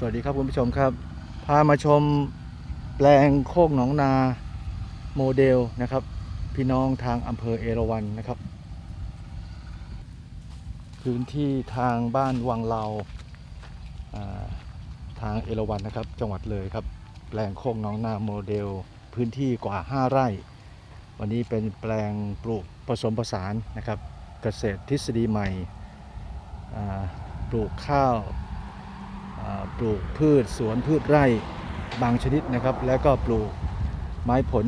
สวัสดีครับคุณผู้ชมครับ พามาชมแปลงโคกหนองนาโมเดลนะครับ พี่น้องทางอำเภอเอราวัณนะครับ พื้นที่ทางบ้านวังเลาทางเอราวัณนะครับ จังหวัดเลยครับ แปลงโคกหนองนาโมเดล พื้นที่กว่า 5 ไร่ วันนี้เป็นแปลงปลูกผสมผสานนะครับ เกษตรทฤษฎีใหม่ปลูกข้าว ปลูกพืชสวนพืชไร่บางชนิดนะครับ แล้วก็ปลูกไม้ผล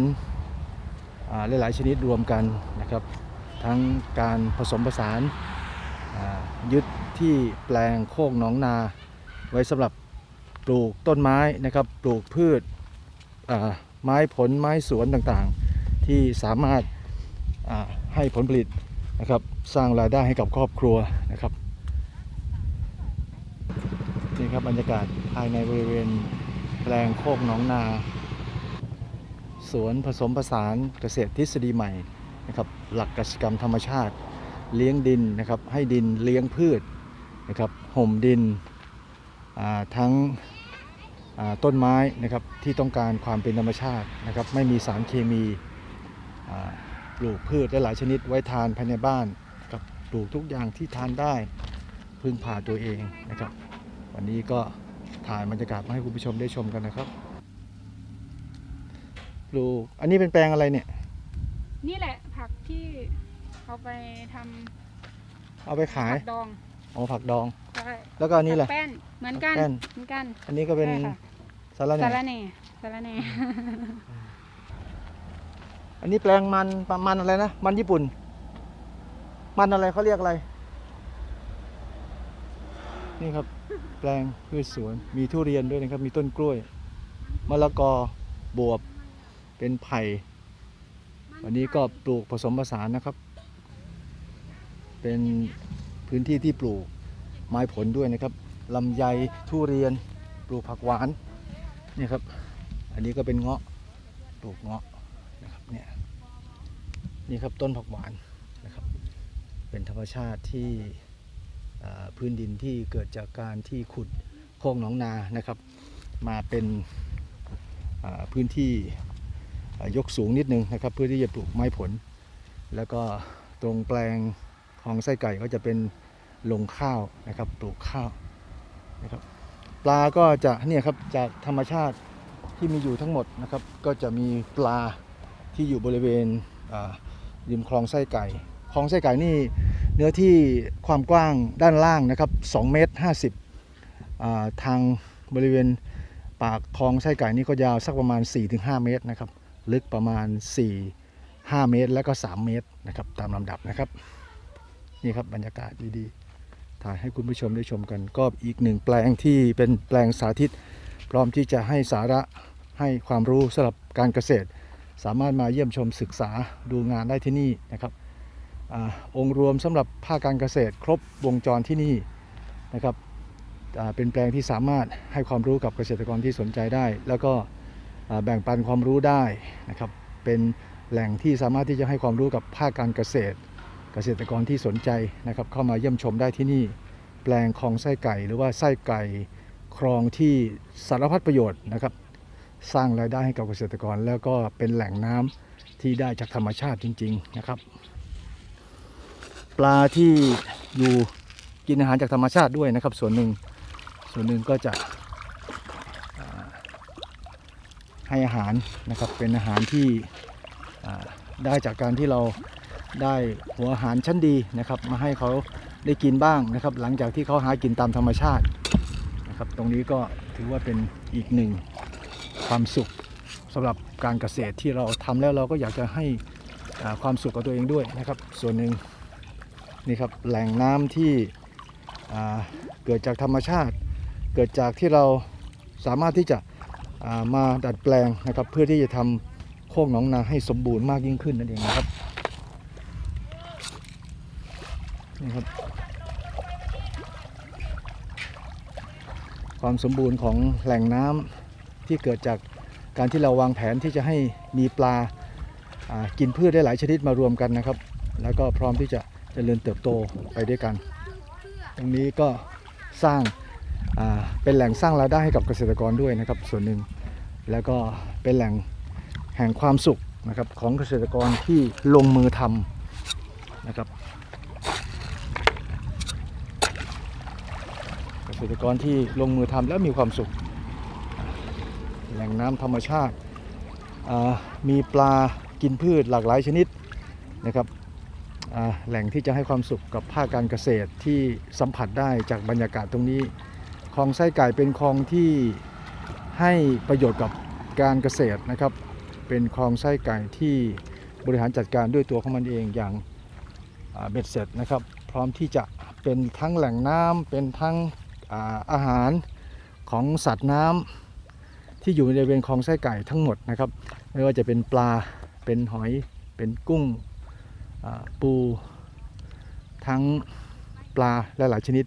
อ่าหลาย ๆ ชนิดรวมกันนะครับ ทั้งการผสมผสานยึดที่แปลงโคกหนองนา ไว้สำหรับปลูกต้นไม้นะครับ ปลูกพืชไม้ผลไม้สวนต่างๆ ที่สามารถให้ผลผลิตนะครับ สร้างรายได้ให้กับครอบครัวนะครับ นี่ครับบรรยากาศภายในบริเวณแปลงโคกหนองนา สวนผสมผสานเกษตรทฤษฎีใหม่นะครับหลักกสิกรรมธรรมชาติ เลี้ยงดินนะครับให้ดินเลี้ยงพืชนะครับห่มดินทั้งต้นไม้นะครับที่ต้องการความเป็นธรรมชาตินะครับไม่มีสารเคมีปลูกพืชหลายชนิดไว้ทานภายในบ้านกับปลูกทุกอย่างที่ทานได้พึ่งพาตัวเองนะครับ วันนี้ก็ถ่ายบรรยากาศมาให้คุณผู้ชมได้ชมกันนะครับปลูกอันนี้เป็นแปลงอะไรเนี่ย นี่แหละผักที่เอาไปทำเอาไปขายผักดองเอาผักดอง ใช่แล้วก็อันนี้แหละ ผักแป้นเหมือนกันผักแป้น เหมือนกันอันนี้ก็เป็นใช่ค่ะสาระแหสาระน่แหน่สาระแหน่ อันนี้แปลงมันปมันอะไรนะมันญี่ปุ่น มันอะไรเขาเรียกอะไร นี่ครับ แปลงพืชสวน มีทุเรียนด้วยนะครับ มีต้นกล้วย มะละกอ บวบ เป็นไผ่ วันนี้ก็ปลูกผสมผสานนะครับ เป็นพื้นที่ที่ปลูกไม้ผลด้วยนะครับ ลำไย ทุเรียน ปลูกผักหวาน นี่ครับ อันนี้ก็เป็นเงาะ ปลูกเงาะนะครับ เนี่ย นี่ครับต้นผักหวานนะครับ เป็นธรรมชาติที่ พื้นดินที่เกิดจากการที่ขุดโคกหนองนานะครับ มาเป็นพื้นที่ยกสูงนิดนึงนะครับ เพื่อที่จะปลูกไม้ผล แล้วก็ตรงแปลงของไส้ไก่ก็จะเป็นลงข้าวนะครับปลูกข้าวนะครับปลาก็จะเนี่ยครับจากธรรมชาติที่มีอยู่ทั้งหมดนะครับ ก็จะมีปลาที่อยู่บริเวณอ่าริมคลองไส้ไก่คลองไส้ไก่นี่ เนื้อที่ความกว้างด้านล่างนะครับ2เมตร50าทางบริเวณปากคลองไส้ไก่นี่ก็ยาวสักประมาณ 4-5 เมตรนะครับลึกประมาณ 4 5 เมตร แล้วก็ 3 เมตรนะครับตามลำดับนะครับนี่ครับบรรยากาศดีๆถ่ายให้คุณผู้ชมได้ชมกัน ก็อีกหนึ่งแปลงที่เป็นแปลงสาธิต พร้อมที่จะให้สาระให้ความรู้สำหรับการเกษตร สามารถมาเยี่ยมชมศึกษาดูงานได้ที่นี่นะครับ อองค์รวมสำหรับภาคการเกษตรครบวงจรที่นี่นะครับเป็นแปลงที่สามารถให้ความรู้กับเกษตรกรที่สนใจได้ แล้วก็แบ่งปันความรู้ได้นะครับเป็นแหล่งที่สามารถที่จะให้ความรู้กับภาคการเกษตร เกษตรกรที่สนใจนะครับเข้ามาเยี่ยมชมได้ที่นี่ แปลงคลองไส้ไก่ หรือว่าไส้ไก่คลองที่สารพัดประโยชน์นะครับสร้างรายได้ให้กับเกษตรกร แล้วก็เป็นแหล่งน้ำที่ได้จากธรรมชาติจริง ๆ นะครับ ปลาที่อยู่กินอาหารจากธรรมชาติด้วยนะครับ ส่วนหนึ่งส่วนหนึ่งก็จะให้อาหารนะครับเป็นอาหารที่ได้จากการที่เราได้หัวอาหารชั้นดีนะครับ มาให้เขาได้กินบ้างนะครับ หลังจากที่เขาหากินตามธรรมชาตินะครับ ตรงนี้ก็ถือว่าเป็นอีกหนึ่งความสุขสำหรับการเกษตรที่เราทำแล้วเราก็อยากจะให้ความสุขกับตัวเองด้วยนะครับ ส่วนหนึ่ง นี่ครับแหล่งน้ำที่เกิดจากธรรมชาติ เกิดจากที่เราสามารถที่จะามาดัดแปลงนะครับ เพื่อที่จะทำโคกหนองนาให้สมบูรณ์มากยิ่งขึ้นนั่นเองนะครับนี่ครับ ความสมบูรณ์ของแหล่งน้ำที่เกิดจากการที่เราวางแผนที่จะให้มีปลากินพืชได้หลายชนิดมารวมกันนะครับ แล้วก็พร้อมที่จะ จริญเติบโตไปด้วยกัน ตรงนี้ก็สร้างเป็นแหล่งสร้างรายได้ให้กับเกษตรกรด้วยนะครับ ส่วนหนึ่งแล้วก็เป็นแหล่งแห่งความสุขนะครับของเกษตรกรที่ลงมือทำนะครับ เกษตรกรที่ลงมือทำแล้วมีความสุข แหล่งน้ำธรรมชาติมีปลากินพืชหลากหลายชนิดนะครับ แหล่งที่จะให้ความสุขกับภาคการเกษตรที่สัมผัสได้จากบรรยากาศตรงนี้คลองไส้ไก่เป็นคลองที่ให้ประโยชน์กับการเกษตรนะครับ เป็นคลองไส้ไก่ที่บริหารจัดการด้วยตัวของมันเองอย่างเบ็ดเสร็จนะครับ พร้อมที่จะเป็นทั้งแหล่งน้ำเป็นทั้งอาอาหารของสัตว์น้ำที่อยู่ในบริเวณคลองไส้ไก่ทั้งหมดนะครับ ไม่ว่าจะเป็นปลาเป็นหอยเป็นกุ้ง ปูทั้งปลาและหลายชนิด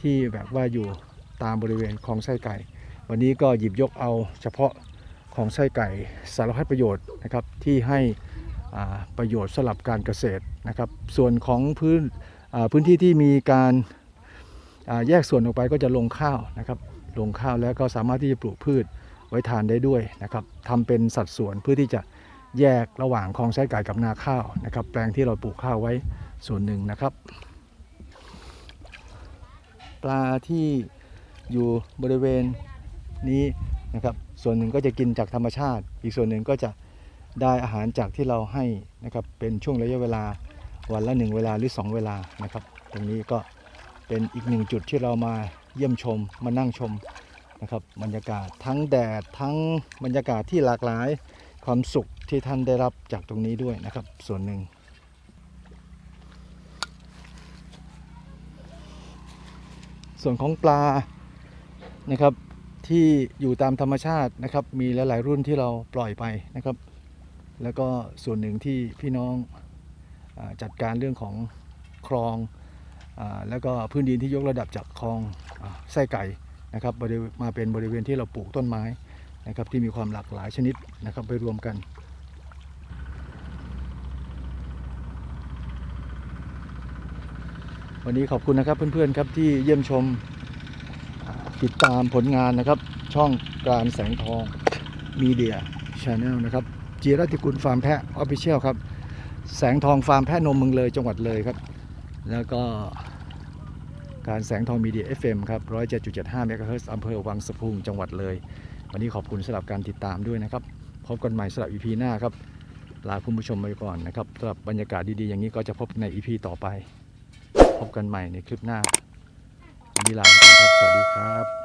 ที่แบบว่าอยู่ตามบริเวณคลองไส้ไก่ วันนี้ก็หยิบยกเอาเฉพาะของไส้ไก่สารพัดประโยชน์นะครับที่ให้ประโยชน์สำหรับการเกษตรนะครับ ส่วนของพื้นพื้นที่ที่มีการแยกส่วนออกไปก็จะลงข้าวนะครับ ลงข้าวแล้วก็สามารถที่จะปลูกพืชไว้ทานได้ด้วยนะครับทำเป็นสัดส่วนเพื่อที่จะ แยกระหว่างคลองไส้ไก่กับนาข้าวนะครับ แปลงที่เราปลูกข้าวไว้ส่วนหนึ่งนะครับ ปลาที่อยู่บริเวณนี้นะครับ ส่วนหนึ่งก็จะกินจากธรรมชาติ อีกส่วนหนึ่งก็จะได้อาหารจากที่เราให้นะครับเป็นช่วงระยะเวลาวันละหนึ่งเวลาหรือสองเวลานะครับ ตรงนี้ก็เป็นอีกหนึ่งจุดที่เรามาเยี่ยมชมมานั่งชมนะครับบรรยากาศทั้งแดดทั้งบรรยากาศที่หลากหลาย ความสุขที่ท่านได้รับจากตรงนี้ด้วยนะครับ ส่วนหนึ่ง ส่วนของปลานะครับที่อยู่ตามธรรมชาตินะครับ มีหลาย ๆ รุ่นที่เราปล่อยไปนะครับ แล้วก็ส่วนหนึ่งที่พี่น้องอจัดการเรื่องของคลองอแล้วก็พื้นดินที่ยกระดับจากคลองอไส้ไก่นะครับมาเป็นบริเวณที่เราปลูกต้นไม้ นะครับที่มีความหลากหลายชนิดนะครับไปรวมกันวันนี้ขอบคุณนะครับเพื่อนๆครับที่เยี่ยมชมติดตามผลงานนะครับ ช่องการแสงทองมีเดียชาแนลนะครับจีรติกุลฟาร์มแพะออฟฟิเชียลครับ แสงทองฟาร์มแพะนมเมืองเลยจังหวัดเลยครับ แล้วก็การแสงทองมีเดีย FM ครับ107.75เมกะเฮิรตซ์อำเภอวังสะพุงจังหวัดเลย วันนี้ขอบคุณสำหรับการติดตามด้วยนะครับพบกันใหม่สำหรับอีพีหน้าครับลาคุณผู้ชมไปก่อนนะครับสำหรับบรรยากาศดีๆอย่างนี้ก็จะพบใน EP ต่อไป พบกันใหม่ในคลิปหน้าวันนี้ลาไปก่อนครับสวัสดีครับ